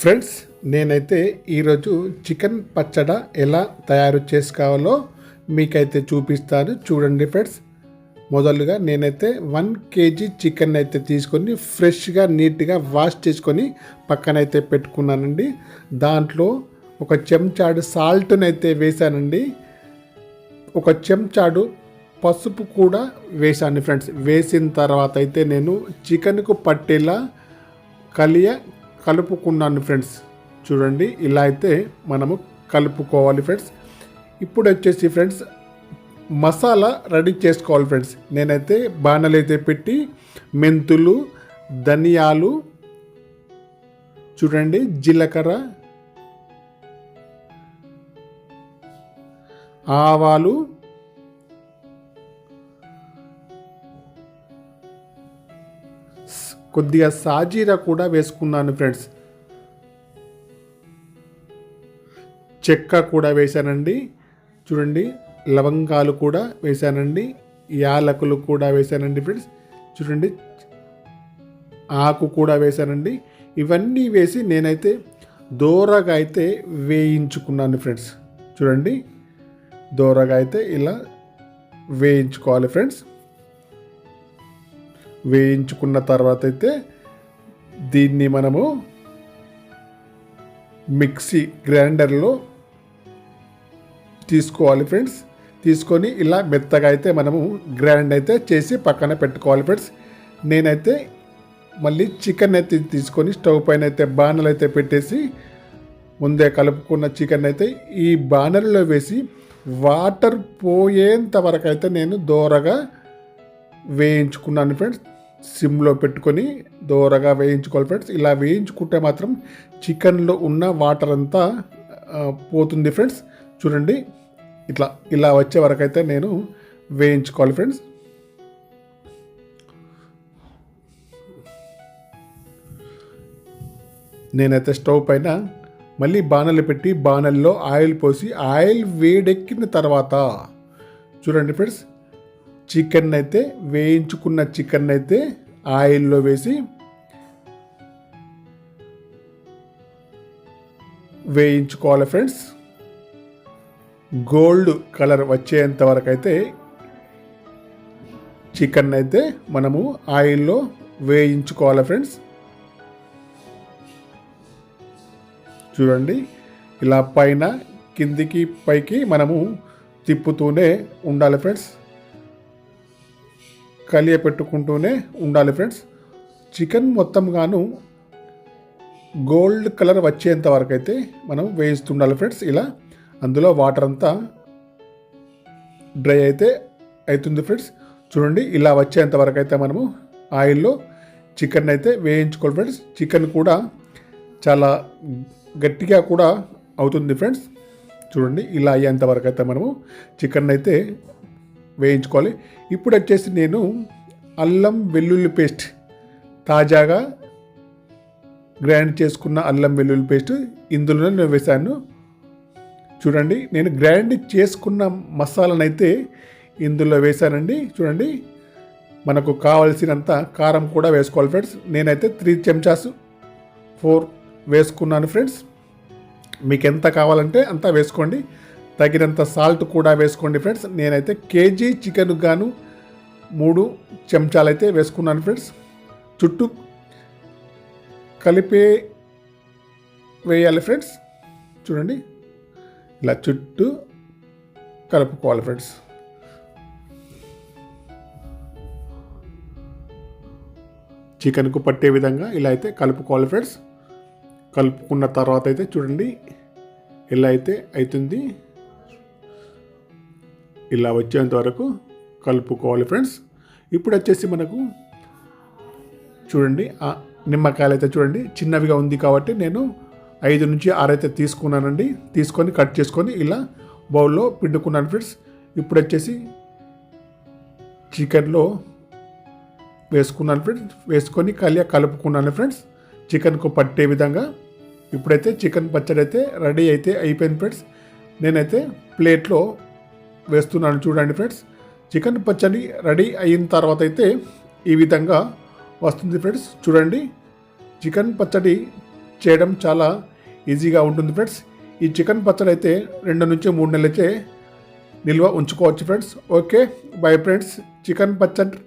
Friends నేనైతే ఈరోజు chicken పచ్చడ ఎలా తయారు చేసుకోవాలో మీకైతే చూపిస్తాను. చూడండి ఫ్రెండ్స్ మొదలుగా నేనైతే వన్ కేజీ చికెన్ అయితే తీసుకొని ఫ్రెష్గా నీట్గా వాష్ చేసుకొని పక్కనైతే పెట్టుకున్నానండి. దాంట్లో ఒక చెంచాడు సాల్ట్ని అయితే వేశానండి. ఒక చెంచాడు పసుపు కూడా వేశాను ఫ్రెండ్స్. వేసిన తర్వాత అయితే నేను చికెన్కు పట్టేలా కలియ కలుపుకున్నాను ఫ్రెండ్స్. చూడండి ఇలా అయితే మనము కలుపుకోవాలి ఫ్రెండ్స్. ఇప్పుడు వచ్చేసి ఫ్రెండ్స్ మసాలా రెడీ చేసుకోవాలి ఫ్రెండ్స్. నేనైతే బాణలు అయితే పెట్టి మెంతులు ధనియాలు చూడండి జీలకర్ర ఆవాలు కొద్దిగా సాజీరా కూడా వేసుకున్నాను ఫ్రెండ్స్. చెక్క కూడా వేశానండి. చూడండి లవంగాలు కూడా వేశానండి. యాలకులు కూడా వేశానండి ఫ్రెండ్స్. చూడండి ఆకు కూడా వేశానండి. ఇవన్నీ వేసి నేనైతే దోరగా అయితే వేయించుకున్నాను ఫ్రెండ్స్. చూడండి దోరగా అయితే ఇలా వేయించుకోవాలి ఫ్రెండ్స్. వేయించుకున్న తర్వాత అయితే దీన్ని మనము మిక్సీ గ్రైండర్లో తీసుకోవాలి ఫ్రెండ్స్. తీసుకొని ఇలా మెత్తగా అయితే మనము గ్రైండ్ అయితే చేసి పక్కన పెట్టుకోవాలి ఫ్రెండ్స్. నేనైతే మళ్ళీ చికెన్ అయితే తీసుకొని స్టవ్ పైన అయితే బాణలు అయితే పెట్టేసి ముందే కలుపుకున్న చికెన్ అయితే ఈ బాణల్లో వేసి వాటర్ పోయేంత వరకు అయితే నేను దూరగా వేయించుకున్నాను ఫ్రెండ్స్ సిమ్లో పెట్టుకొని దూరగా వేయించుకోవాలి ఫ్రెండ్స్ ఇలా వేయించుకుంటే మాత్రం చికెన్లో ఉన్న వాటర్ అంతా పోతుంది ఫ్రెండ్స్ చూడండి ఇట్లా ఇలా వచ్చే వరకు అయితే నేను వేయించుకోవాలి ఫ్రెండ్స్ నేనైతే స్టవ్ పైన మళ్ళీ బాణలు పెట్టి బాణల్లో ఆయిల్ పోసి ఆయిల్ వేడెక్కిన తర్వాత చూడండి ఫ్రెండ్స్ చికెన్ అయితే వేయించుకున్న చికెన్ అయితే ఆయిల్లో వేసి వేయించుకోవాలి ఫ్రెండ్స్. గోల్డ్ కలర్ వచ్చేంత వరకు అయితే చికెన్ అయితే మనము ఆయిల్లో వేయించుకోవాలి ఫ్రెండ్స్. చూడండి ఇలా పైన కిందికి పైకి మనము తిప్పుతూనే ఉండాలి ఫ్రెండ్స్. కలియ పెట్టుకుంటూనే ఉండాలి ఫ్రెండ్స్. చికెన్ మొత్తం గాను గోల్డ్ కలర్ వచ్చేంత వరకు అయితే మనం వేయిస్తుండాలి ఫ్రెండ్స్ ఇలా. అందులో వాటర్ అంతా డ్రై అయితే అవుతుంది ఫ్రెండ్స్. చూడండి ఇలా వచ్చేంత వరకు అయితే మనము ఆయిల్లో చికెన్ అయితే వేయించుకోవాలి ఫ్రెండ్స్. చికెన్ కూడా చాలా గట్టిగా కూడా అవుతుంది ఫ్రెండ్స్. చూడండి ఇలా అయ్యేంత వరకు అయితే మనము చికెన్ అయితే వేయించుకోవాలి. ఇప్పుడు వచ్చేసి నేను అల్లం వెల్లుల్లి పేస్ట్ తాజాగా గ్రైండ్ చేసుకున్న అల్లం వెల్లుల్లి పేస్ట్ ఇందులో నేను వేశాను. చూడండి నేను గ్రైండ్ చేసుకున్న మసాలానైతే ఇందులో వేశానండి. చూడండి మనకు కావలసినంత కారం కూడా వేసుకోవాలి ఫ్రెండ్స్. నేనైతే త్రీ చెంచాస్ ఫోర్ వేసుకున్నాను ఫ్రెండ్స్. మీకు ఎంత కావాలంటే అంత వేసుకోండి. తగినంత సాల్ట్ కూడా వేసుకోండి ఫ్రెండ్స్. నేనైతే కేజీ చికెన్ గాను మూడు చెంచాలు అయితే వేసుకున్నాను ఫ్రెండ్స్. చుట్టూ కలిపే వేయాలి ఫ్రెండ్స్. చూడండి. ఇలా చుట్టూ కలుపుకోవాలి ఫ్రెండ్స్. చికెన్కు పట్టే విధంగా ఇలా అయితే కలుపుకోవాలి ఫ్రెండ్స్. కలుపుకున్న తర్వాత అయితే చూడండి. ఇలా అయితే అవుతుంది ఇలా వచ్చేంత వరకు కలుపుకోవాలి ఫ్రెండ్స్. ఇప్పుడు వచ్చేసి మనకు చూడండి నిమ్మకాయలు అయితే చూడండి చిన్నవిగా ఉంది కాబట్టి నేను ఐదు నుంచి ఆరైతే తీసుకున్నానండి. తీసుకొని కట్ చేసుకొని ఇలా బౌల్లో పిండుకున్నాను ఫ్రెండ్స్. ఇప్పుడు వచ్చేసి చికెన్లో వేసుకున్నాను ఫ్రెండ్స్. వేసుకొని కలియ కలుపుకున్నాను ఫ్రెండ్స్. చికెన్కు పట్టే విధంగా ఇప్పుడైతే చికెన్ పచ్చడి అయితే రెడీ అయితే అయిపోయింది ఫ్రెండ్స్. నేనైతే ప్లేట్లో వేస్తున్నాను చూడండి ఫ్రెండ్స్ చికెన్ పచ్చడి రెడీ అయిన తర్వాత అయితే ఈ విధంగా వస్తుంది ఫ్రెండ్స్ చూడండి. చికెన్ పచ్చడి చేయడం చాలా ఈజీగా ఉంటుంది ఫ్రెండ్స్ ఈ చికెన్ పచ్చడి అయితే రెండు నుంచి మూడు నెలలైతే నిల్వ ఉంచుకోవచ్చు friends okay bye friends chicken పచ్చడి